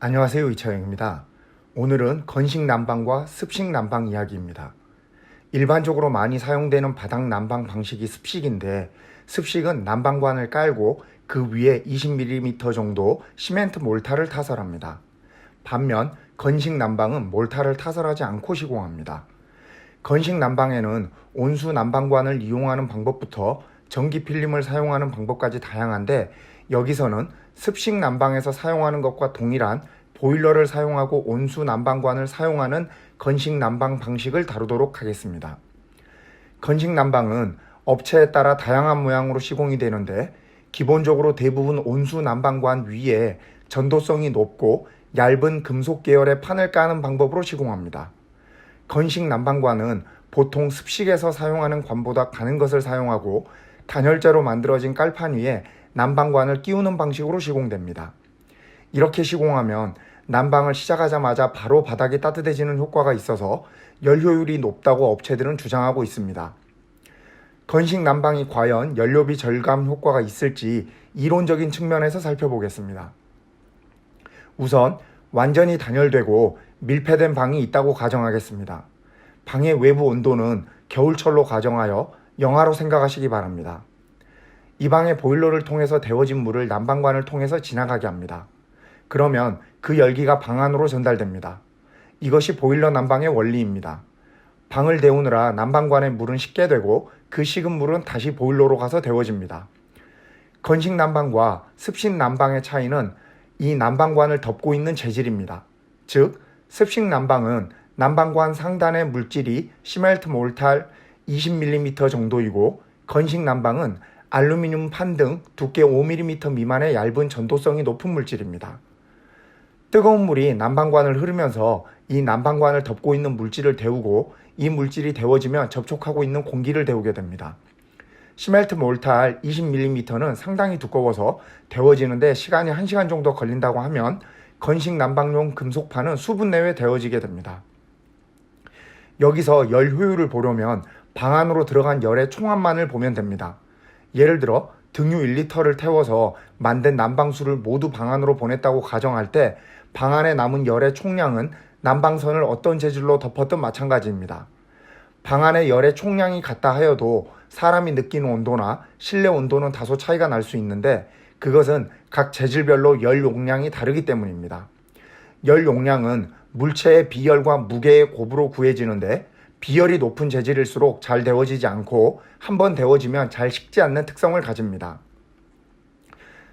안녕하세요. 이차영입니다. 오늘은 건식 난방과 습식 난방 이야기입니다. 일반적으로 많이 사용되는 바닥 난방 방식이 습식인데 습식은 난방관을 깔고 그 위에 20mm 정도 시멘트 몰타를 타설합니다. 반면 건식 난방은 몰타를 타설하지 않고 시공합니다. 건식 난방에는 온수 난방관을 이용하는 방법부터 전기 필름을 사용하는 방법까지 다양한데 여기서는 습식 난방에서 사용하는 것과 동일한 보일러를 사용하고 온수 난방관을 사용하는 건식 난방 방식을 다루도록 하겠습니다. 건식 난방은 업체에 따라 다양한 모양으로 시공이 되는데 기본적으로 대부분 온수 난방관 위에 전도성이 높고 얇은 금속 계열의 판을 까는 방법으로 시공합니다. 건식 난방관은 보통 습식에서 사용하는 관보다 가는 것을 사용하고 단열재로 만들어진 깔판 위에 난방관을 끼우는 방식으로 시공됩니다. 이렇게 시공하면 난방을 시작하자마자 바로 바닥이 따뜻해지는 효과가 있어서 열 효율이 높다고 업체들은 주장하고 있습니다. 건식 난방이 과연 연료비 절감 효과가 있을지 이론적인 측면에서 살펴보겠습니다. 우선 완전히 단열되고 밀폐된 방이 있다고 가정하겠습니다. 방의 외부 온도는 겨울철로 가정하여 영하로 생각하시기 바랍니다. 이 방의 보일러를 통해서 데워진 물을 난방관을 통해서 지나가게 합니다. 그러면 그 열기가 방 안으로 전달됩니다. 이것이 보일러 난방의 원리입니다. 방을 데우느라 난방관의 물은 식게 되고 그 식은 물은 다시 보일러로 가서 데워집니다. 건식 난방과 습식 난방의 차이는 이 난방관을 덮고 있는 재질입니다. 즉, 습식 난방은 난방관 상단의 물질이 시멜트 몰탈 20mm 정도이고 건식 난방은 알루미늄 판 등 두께 5mm 미만의 얇은 전도성이 높은 물질입니다. 뜨거운 물이 난방관을 흐르면서 이 난방관을 덮고 있는 물질을 데우고 이 물질이 데워지면 접촉하고 있는 공기를 데우게 됩니다. 시멜트 몰탈 20mm는 상당히 두꺼워서 데워지는데 시간이 1시간 정도 걸린다고 하면 건식 난방용 금속판은 수분 내에 데워지게 됩니다. 여기서 열 효율을 보려면 방 안으로 들어간 열의 총합만을 보면 됩니다. 예를 들어 등유 1리터를 태워서 만든 난방수를 모두 방 안으로 보냈다고 가정할 때 방 안에 남은 열의 총량은 난방선을 어떤 재질로 덮었든 마찬가지입니다. 방 안의 열의 총량이 같다 하여도 사람이 느끼는 온도나 실내 온도는 다소 차이가 날 수 있는데 그것은 각 재질별로 열 용량이 다르기 때문입니다. 열 용량은 물체의 비열과 무게의 곱으로 구해지는데 비열이 높은 재질일수록 잘 데워지지 않고 한 번 데워지면 잘 식지 않는 특성을 가집니다.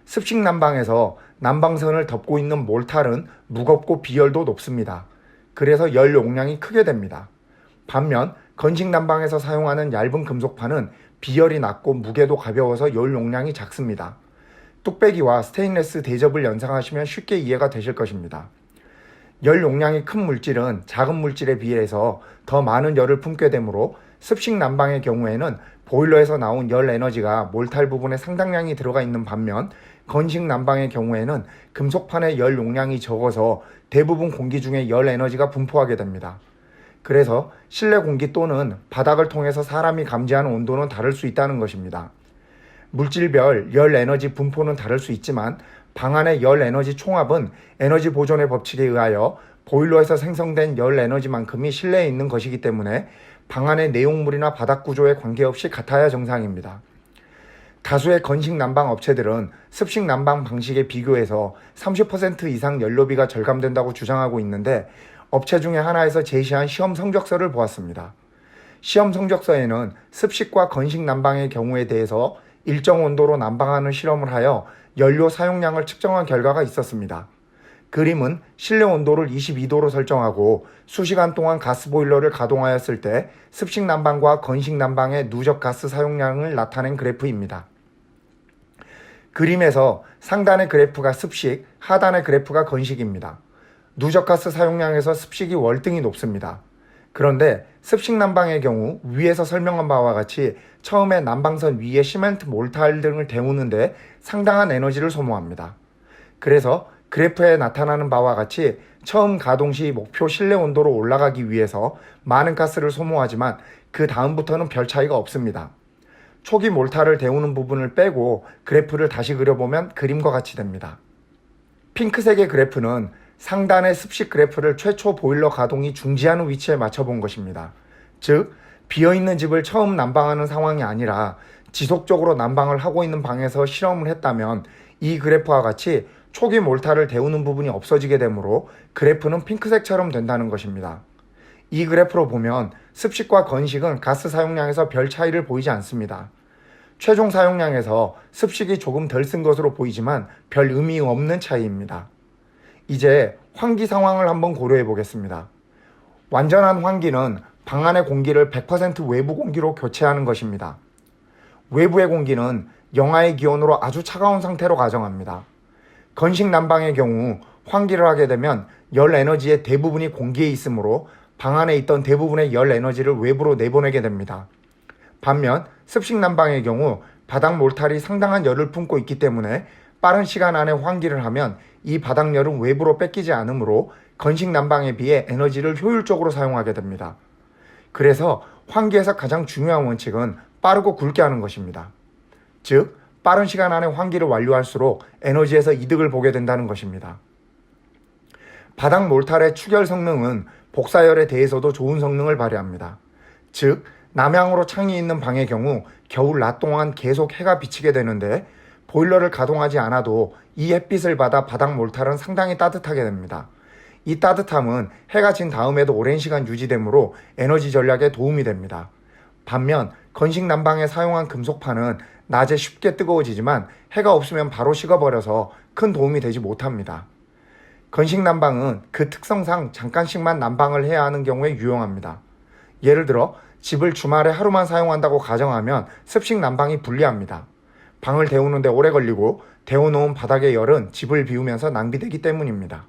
습식 난방에서 난방선을 덮고 있는 몰탈은 무겁고 비열도 높습니다. 그래서 열 용량이 크게 됩니다. 반면 건식 난방에서 사용하는 얇은 금속판은 비열이 낮고 무게도 가벼워서 열 용량이 작습니다. 뚝배기와 스테인레스 대접을 연상하시면 쉽게 이해가 되실 것입니다. 열 용량이 큰 물질은 작은 물질에 비해서 더 많은 열을 품게 되므로 습식 난방의 경우에는 보일러에서 나온 열 에너지가 몰탈 부분에 상당량이 들어가 있는 반면 건식 난방의 경우에는 금속판의 열 용량이 적어서 대부분 공기 중에 열 에너지가 분포하게 됩니다. 그래서 실내 공기 또는 바닥을 통해서 사람이 감지하는 온도는 다를 수 있다는 것입니다. 물질별 열 에너지 분포는 다를 수 있지만 방 안의 열 에너지 총합은 에너지 보존의 법칙에 의하여 보일러에서 생성된 열 에너지만큼이 실내에 있는 것이기 때문에 방 안의 내용물이나 바닥 구조에 관계없이 같아야 정상입니다. 다수의 건식 난방 업체들은 습식 난방 방식에 비교해서 30% 이상 연료비가 절감된다고 주장하고 있는데 업체 중에 하나에서 제시한 시험 성적서를 보았습니다. 시험 성적서에는 습식과 건식 난방의 경우에 대해서 일정 온도로 난방하는 실험을 하여 연료 사용량을 측정한 결과가 있었습니다. 그림은 실내 온도를 22도로 설정하고 수시간 동안 가스보일러를 가동하였을 때 습식 난방과 건식 난방의 누적 가스 사용량을 나타낸 그래프입니다. 그림에서 상단의 그래프가 습식, 하단의 그래프가 건식입니다. 누적 가스 사용량에서 습식이 월등히 높습니다. 그런데 습식 난방의 경우 위에서 설명한 바와 같이 처음에 난방선 위에 시멘트 몰탈 등을 데우는데 상당한 에너지를 소모합니다. 그래서 그래프에 나타나는 바와 같이 처음 가동 시 목표 실내 온도로 올라가기 위해서 많은 가스를 소모하지만 그 다음부터는 별 차이가 없습니다. 초기 몰타를 데우는 부분을 빼고 그래프를 다시 그려보면 그림과 같이 됩니다. 핑크색의 그래프는 상단의 습식 그래프를 최초 보일러 가동이 중지하는 위치에 맞춰본 것입니다. 즉, 비어있는 집을 처음 난방하는 상황이 아니라 지속적으로 난방을 하고 있는 방에서 실험을 했다면 이 그래프와 같이 초기 몰타를 데우는 부분이 없어지게 되므로 그래프는 핑크색처럼 된다는 것입니다. 이 그래프로 보면 습식과 건식은 가스 사용량에서 별 차이를 보이지 않습니다. 최종 사용량에서 습식이 조금 덜 쓴 것으로 보이지만 별 의미 없는 차이입니다. 이제 환기 상황을 한번 고려해 보겠습니다. 완전한 환기는 방 안의 공기를 100% 외부 공기로 교체하는 것입니다. 외부의 공기는 영하의 기온으로 아주 차가운 상태로 가정합니다. 건식 난방의 경우 환기를 하게 되면 열 에너지의 대부분이 공기에 있으므로 방 안에 있던 대부분의 열 에너지를 외부로 내보내게 됩니다. 반면 습식 난방의 경우 바닥 몰탈이 상당한 열을 품고 있기 때문에 빠른 시간 안에 환기를 하면 이 바닥열은 외부로 뺏기지 않으므로 건식 난방에 비해 에너지를 효율적으로 사용하게 됩니다. 그래서 환기에서 가장 중요한 원칙은 빠르고 굵게 하는 것입니다. 즉, 빠른 시간 안에 환기를 완료할수록 에너지에서 이득을 보게 된다는 것입니다. 바닥 몰탈의 추결 성능은 복사열에 대해서도 좋은 성능을 발휘합니다. 즉, 남향으로 창이 있는 방의 경우 겨울 낮 동안 계속 해가 비치게 되는데 보일러를 가동하지 않아도 이 햇빛을 받아 바닥 몰탈은 상당히 따뜻하게 됩니다. 이 따뜻함은 해가 진 다음에도 오랜 시간 유지되므로 에너지 전략에 도움이 됩니다. 반면 건식 난방에 사용한 금속판은 낮에 쉽게 뜨거워지지만 해가 없으면 바로 식어버려서 큰 도움이 되지 못합니다. 건식 난방은 그 특성상 잠깐씩만 난방을 해야 하는 경우에 유용합니다. 예를 들어 집을 주말에 하루만 사용한다고 가정하면 습식 난방이 불리합니다. 방을 데우는데 오래 걸리고 데워놓은 바닥의 열은 집을 비우면서 낭비되기 때문입니다.